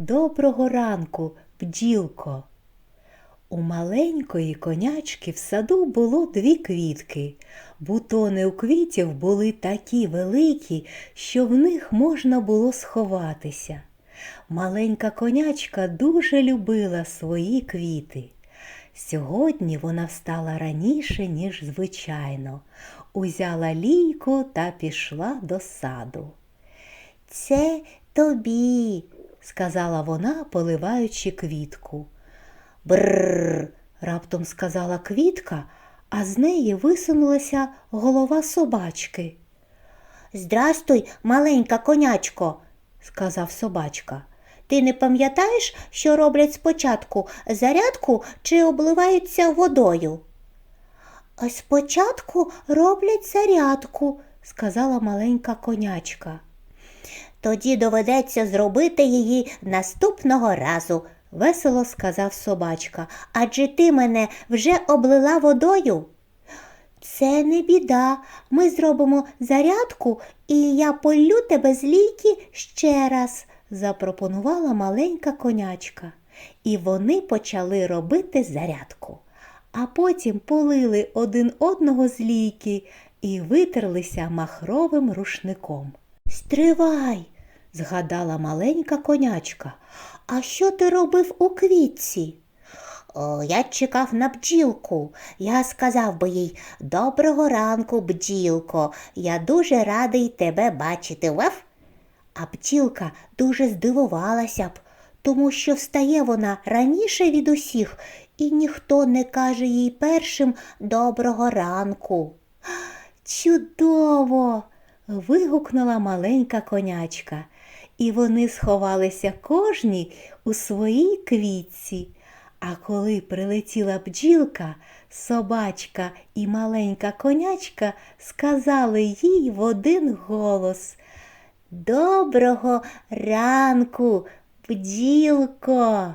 Доброго ранку, бджілко. У маленької конячки в саду було дві квітки. Бутони у квітів були такі великі, що в них можна було сховатися. Маленька конячка дуже любила свої квіти. Сьогодні вона встала раніше, ніж звичайно, узяла лійку та пішла до саду. Це тобі, сказала вона, поливаючи квітку. Бррр, раптом сказала квітка, а з неї висунулася голова собачки. Здрастуй, маленька конячко, сказав собачка. Ти не пам'ятаєш, що роблять спочатку зарядку чи обливаються водою? Спочатку роблять зарядку, сказала маленька конячка. Тоді доведеться зробити її наступного разу, весело сказав собачка. Адже ти мене вже облила водою. Це не біда. Ми зробимо зарядку, і я полю тебе з лійки ще раз, запропонувала маленька конячка. І вони почали робити зарядку. А потім полили один одного з лійки і витерлися махровим рушником. Стривай, згадала маленька конячка. А що ти робив у квітці? О, я чекав на бджілку. Я сказав би їй Доброго ранку, бджілко. Я дуже радий тебе бачити. Ваф? А бджілка дуже здивувалася б, тому що встає вона раніше від усіх, і ніхто не каже їй першим доброго ранку. Чудово! Вигукнула маленька конячка, і вони сховалися кожній у своїй квітці. А коли прилетіла бджілка, собачка і маленька конячка сказали їй в один голос Доброго ранку, бджілко!